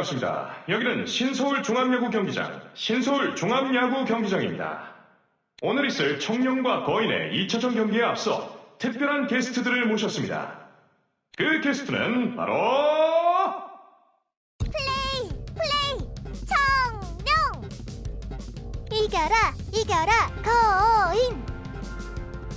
반갑습니다. 여기는 신서울 종합야구 경기장, 신서울 종합야구 경기장입니다. 오늘 있을 청룡과 거인의 2차전 경기에 앞서 특별한 게스트들을 모셨습니다. 그 게스트는 바로 플레이 플레이 청룡 이겨라 이겨라 거인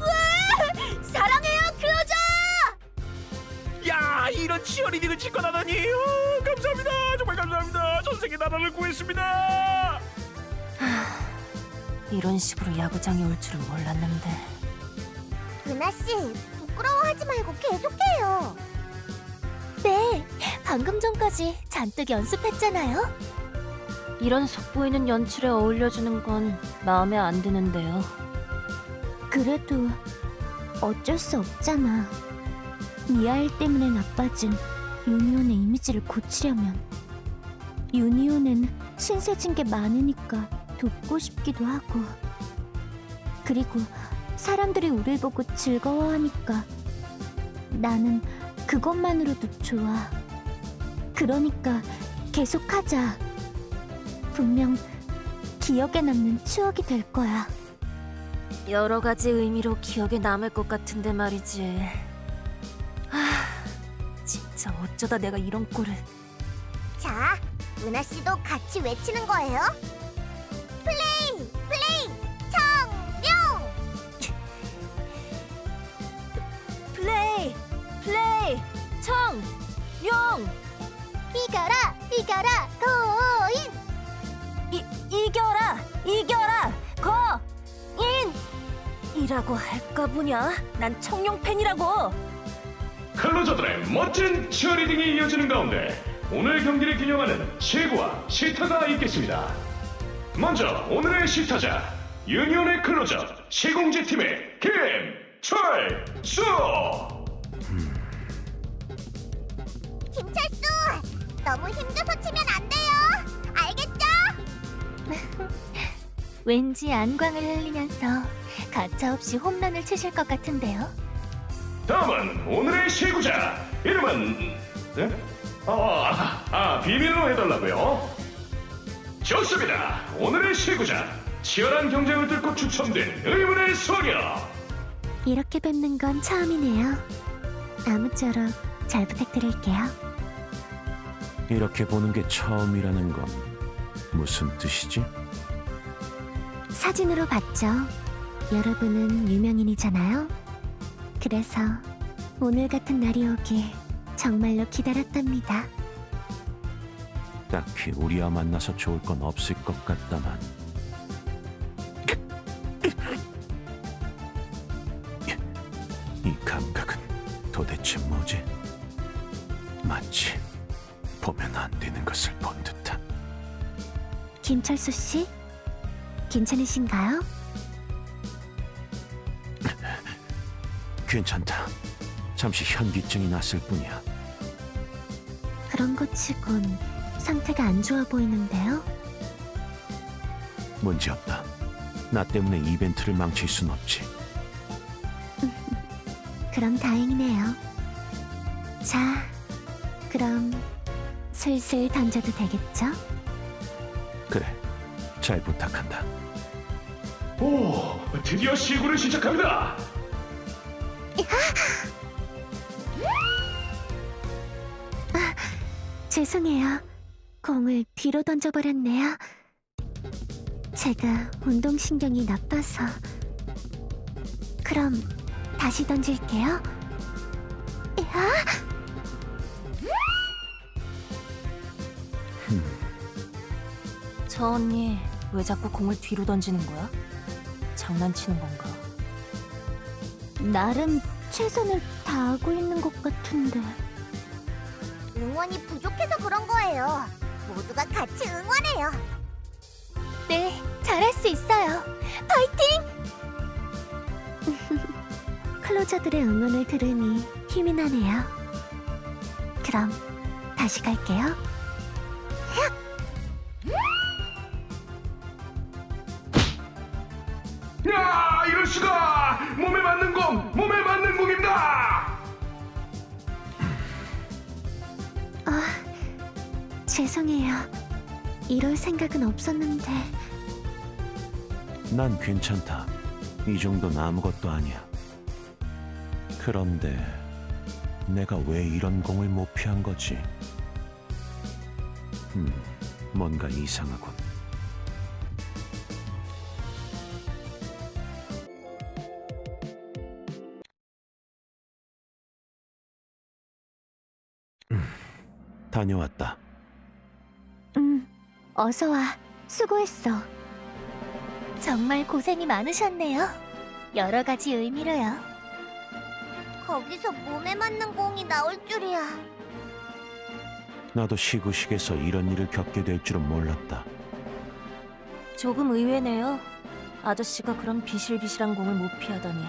와야 이런 치어리딩을 직관하다니. 어, 감사합니다. 정말 감사합니다. 전세계 나라를 구했습니다. 이런 식으로 야구장에 올 줄은 몰랐는데. 은하 씨 부끄러워하지 말고 계속해요. 네 방금 전까지 잔뜩 연습했잖아요. 이런 속보이는 연출에 어울려주는 건 마음에 안 드는데요. 그래도 어쩔 수 없잖아 미아일 때문에 나빠진 유니온의 이미지를 고치려면 유니온엔 신세진 게 많으니까 돕고 싶기도 하고 그리고 사람들이 우릴 보고 즐거워하니까 나는 그것만으로도 좋아. 그러니까 계속하자. 분명 기억에 남는 추억이 될 거야. 여러 가지 의미로 기억에 남을 것 같은데 말이지. 어쩌다 내가 이런 꼴을. 자, 은하 씨도 같이 외치는 거예요. 플레이, 플레이, 청룡. 플레이, 플레이, 청, 용, 이겨라, 이겨라, 거인. 이 이겨라, 이겨라, 거, 인. 이라고 할까 보냐? 난 청룡 팬이라고. 클로저들의 멋진 치어리딩이 이어지는 가운데 오늘 경기를 기념하는 시구와 시타가 있겠습니다. 먼저 오늘의 시타자 유니온의 클로저 시공지 팀의 김철수 김철수, 너무 힘줘서 치면 안 돼요. 알겠죠? 왠지 안광을 흘리면서 가차없이 홈런을 치실 것 같은데요. 다음은 오늘의 시구자 이름은 네? 아, 아 비밀로 해달라고요? 좋습니다. 오늘의 시구자 치열한 경쟁을 뚫고 추첨된 의문의 소녀 이렇게 뵙는 건 처음이네요. 아무쪼록 잘 부탁드릴게요. 이렇게 보는 게 처음이라는 건 무슨 뜻이지? 사진으로 봤죠. 여러분은 유명인이잖아요. 그래서 오늘 같은 날이 오길 정말로 기다렸답니다. 딱히 우리와 만나서 좋을 건 없을 것 같다만 이 감각은 도대체 뭐지? 마치 보면 안 되는 것을 본 듯한 김철수 씨, 괜찮으신가요? 괜찮다. 잠시 현기증이 났을 뿐이야. 그런 것 치곤 상태가 안 좋아 보이는데요. 문제 없다. 나 때문에 이벤트를 망칠 순 없지. 그럼 다행이네요. 자, 그럼 슬슬 던져도 되겠죠? 그래, 잘 부탁한다. 오 드디어 시구를 시작합니다. 죄송해요. 공을 뒤로 던져버렸네요. 제가 운동신경이 나빠서. 그럼 다시 던질게요. 야, 저 언니 왜 자꾸 공을 뒤로 던지는 거야? 장난치는 건가? 나름 최선을 다하고 있는 것 같은데. 응원이 부족해서 그런 거예요. 모두가 같이 응원해요. 네, 잘할 수 있어요. 파이팅! 클로저들의 응원을 들으니 힘이 나네요. 그럼 다시 갈게요. 죄송해요. 이럴 생각은 없었는데 난 괜찮다. 이 정도는 아무것도 아니야. 그런데 내가 왜 이런 공을 못 피한 거지? 음, 뭔가 이상하군. 음, 다녀왔다. 음, 어서 와. 수고했어. 정말 고생이 많으셨네요. 여러 가지 의미로요. 거기서 몸에 맞는 공이 나올 줄이야. 나도 시구식에서 이런 일을 겪게 될 줄은 몰랐다. 조금 의외네요. 아저씨가 그런 비실비실한 공을 못 피하다니.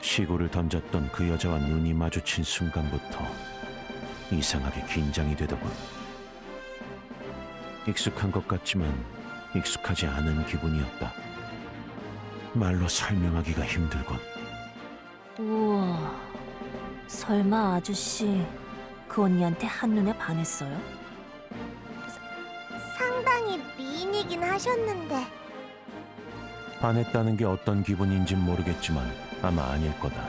시구를 던졌던 그 여자와 눈이 마주친 순간부터 이상하게 긴장이 되더군. 익숙한 것 같지만 익숙하지 않은 기분이었다. 말로 설명하기가 힘들군. 우와. 설마 아저씨 그 언니한테 한눈에 반했어요? 상당히 미인이긴 하셨는데 반했다는 게 어떤 기분인진 모르겠지만 아마 아닐 거다.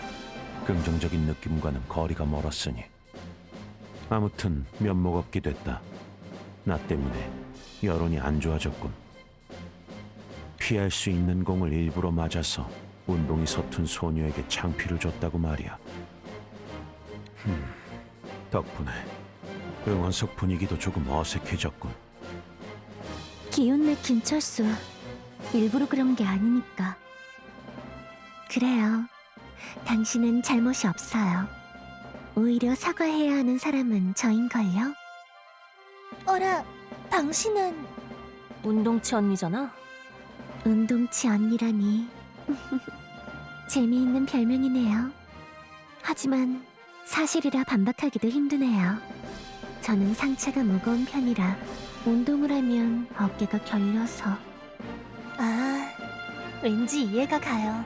긍정적인 느낌과는 거리가 멀었으니. 아무튼 면목 없게 됐다. 나 때문에 여론이 안 좋아졌군. 피할 수 있는 공을 일부러 맞아서 운동이 서툰 소녀에게 창피를 줬다고 말이야. 흠, 덕분에 응원석 분위기도 조금 어색해졌군. 기운내 김철수. 일부러 그런 게 아니니까. 그래요. 당신은 잘못이 없어요. 오히려 사과해야 하는 사람은 저인걸요? 어라, 당신은 운동치 언니잖아. 운동치 언니라니. 재미있는 별명이네요. 하지만 사실이라 반박하기도 힘드네요. 저는 상체가 무거운 편이라 운동을 하면 어깨가 결려서. 아, 왠지 이해가 가요.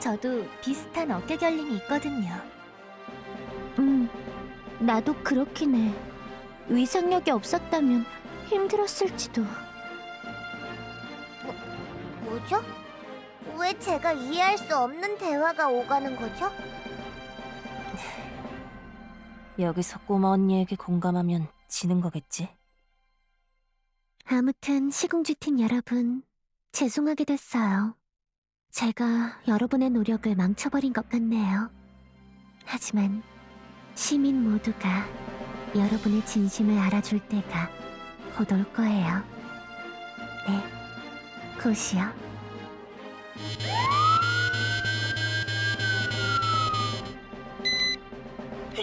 저도 비슷한 어깨 결림이 있거든요. 음, 나도 그렇긴 해. 위상력이 없었다면 힘들었을지도. 뭐죠? 왜 제가 이해할 수 없는 대화가 오가는 거죠? 여기서 꼬마 언니에게 공감하면 지는 거겠지. 아무튼 시궁주팀 여러분, 죄송하게 됐어요. 제가 여러분의 노력을 망쳐버린 것 같네요. 하지만 시민 모두가 여러분의 진심을 알아줄 때가 곧 올 거예요. 네, 곧이요.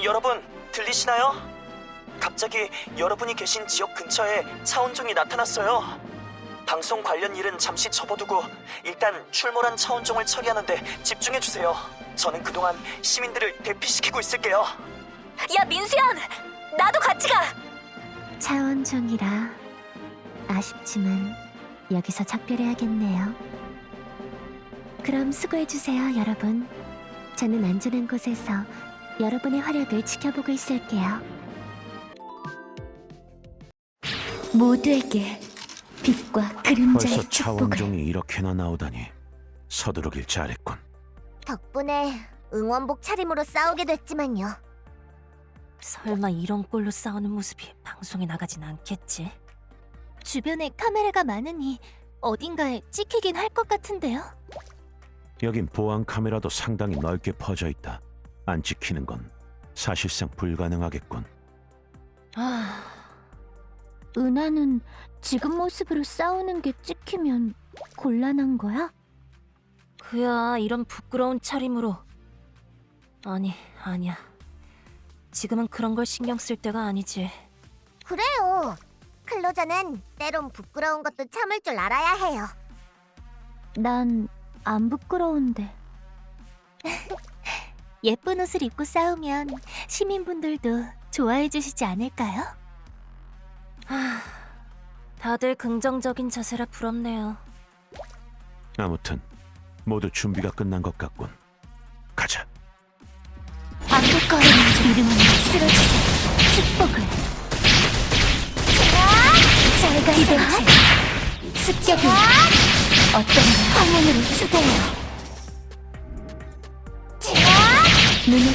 여러분 들리시나요? 갑자기 여러분이 계신 지역 근처에 차원종이 나타났어요. 방송 관련 일은 잠시 접어두고 일단 출몰한 차원종을 처리하는데 집중해 주세요. 저는 그동안 시민들을 대피시키고 있을게요. 야 민수연, 나도 같이 가. 차원 종이라 아쉽지만 여기서 작별해야겠네요. 그럼 수고해주세요, 여러분. 저는 안전한 곳에서 여러분의 활약을 지켜보고 있을게요. 모두에게 빛과 그림자의 축복을 차원종이 이렇게나 나오다니 서두르길 잘했군. 덕분에 응원복 차림으로 싸우게 됐지만요. 설마 이런 꼴로 싸우는 모습이 방송에 나가진 않겠지? 주변에 카메라가 많으니 어딘가에 찍히긴 할 것 같은데요. 여긴 보안 카메라도 상당히 넓게 퍼져 있다. 안 찍히는 건 사실상 불가능하겠군. 아, 은하는 지금 모습으로 싸우는 게 찍히면 곤란한 거야? 그야 이런 부끄러운 차림으로. 아니, 아니야. 지금은 그런 걸 신경 쓸 때가 아니지. 그래요. 클로저는 때론 부끄러운 것도 참을 줄 알아야 해요. 난 안 부끄러운데. 예쁜 옷을 입고 싸우면 시민분들도 좋아해 주시지 않을까요? 아, 다들 긍정적인 자세라 부럽네요. 아무튼 모두 준비가 끝난 것 같군. 가자. 왕국거리는 이름은 쓰러지세 축복을 잘 가세요 습격이 어떤 화면으로 초대해요 눈을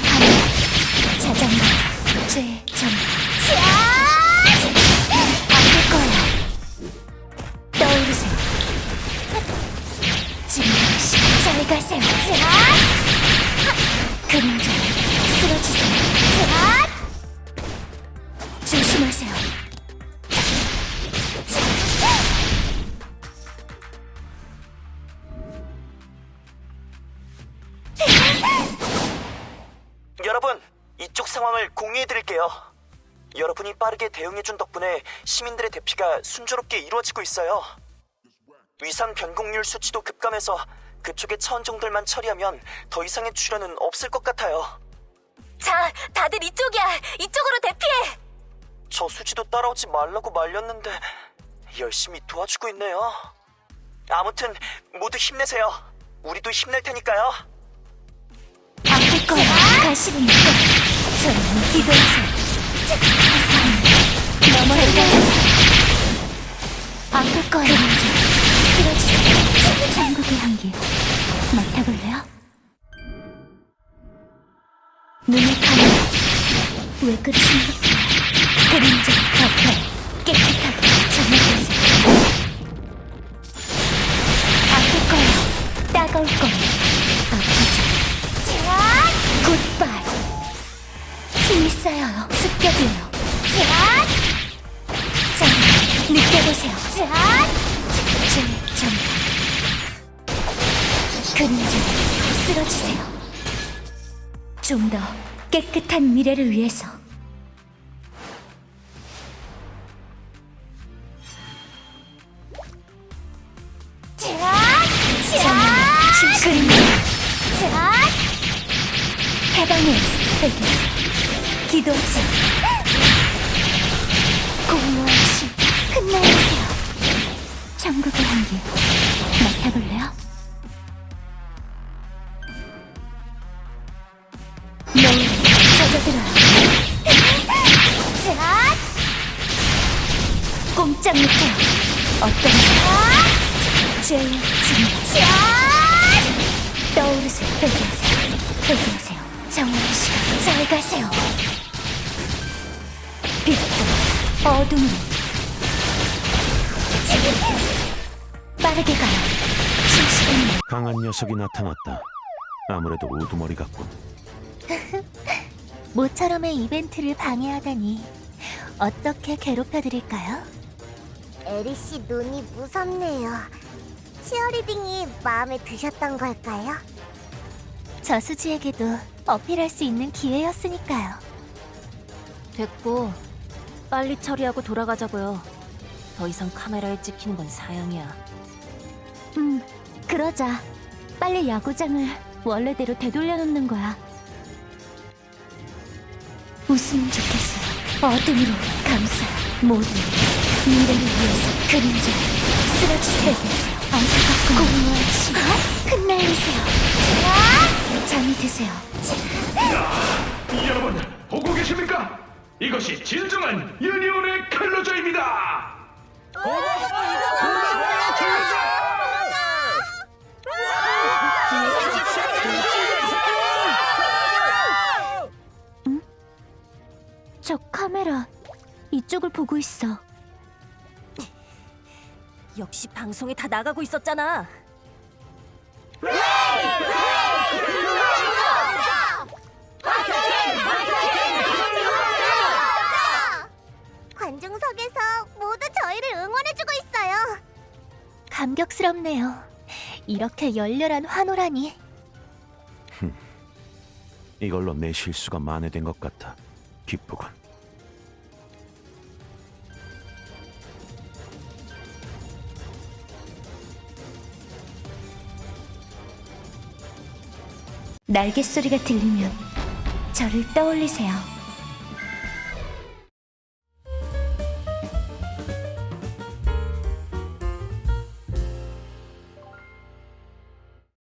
상황을 공유해드릴게요. 여러분이 빠르게 대응해준 덕분에 시민들의 대피가 순조롭게 이루어지고 있어요. 위산 변곡률 수치도 급감해서 그쪽의 차원종들만 처리하면 더 이상의 출혈은 없을 것 같아요. 자, 다들 이쪽이야. 이쪽으로 대피해. 저 수지도 따라오지 말라고 말렸는데 열심히 도와주고 있네요. 아무튼 모두 힘내세요. 우리도 힘낼 테니까요. 안될 거예요. 가시는 거. 저는 기도하세요. 넘어져요. 안될 거예요. 쓰러지세요. 천국의 향기 맡아볼래요? 눈을 감아. 왜 그러십니까? 그림자 옆에 깨끗하게 정리하세요. 안될 거예요. 따가울 거예요. 쌓여요. 습격이에요. 자, 느껴보세요. 제 전방. 그림자 쓰러지세요. 좀 더 깨끗한 미래를 위해서. 저는 그림 자. 베개서 기도하세요. 공허한 신 흩날리세요. 천국의 향기 맡아볼래요? 노을 젖어들어요. 꼼짝 못해요. 어떤 죄의 진노 떠오르세요. 회개하세요. 회개하세요. 정원의 시간 잘 가세요. 빛과 어둠으로 빠르게 가요. 실시간 강한 녀석이 나타났다. 아무래도 우두머리 같군. 모처럼의 이벤트를 방해하다니 어떻게 괴롭혀드릴까요? 에리 씨 눈이 무섭네요. 치어리딩이 마음에 드셨던 걸까요? 저수지에게도 어필할 수 있는 기회였으니까요. 됐고, 빨리 처리하고 돌아가자고요. 더 이상 카메라에 찍히는 건 사양이야. 음, 그러자. 빨리 야구장을 원래대로 되돌려놓는 거야. 웃으면 좋겠어요. 어둠으로 감싸. 모두 미래를 위해서 그림자 쓰러지세요. 안타깝고 공허한 시간 흩날리세요. 잠이 드세요. 여러분, 보고 계십니까? 이것이 진정한 유니온의 칼로저입니다! 저 카메라 이쪽을 보고 있어. 역시 방송에 다 나가고 있었잖아. 관중석에서 모두 저희를 응원해주고 있어요. 감격스럽네요. 이렇게 열렬한 환호라니. 이걸로 내 실수가 만회된 것 같아. 기쁘군. 날개 소리가 들리면 저를 떠올리세요.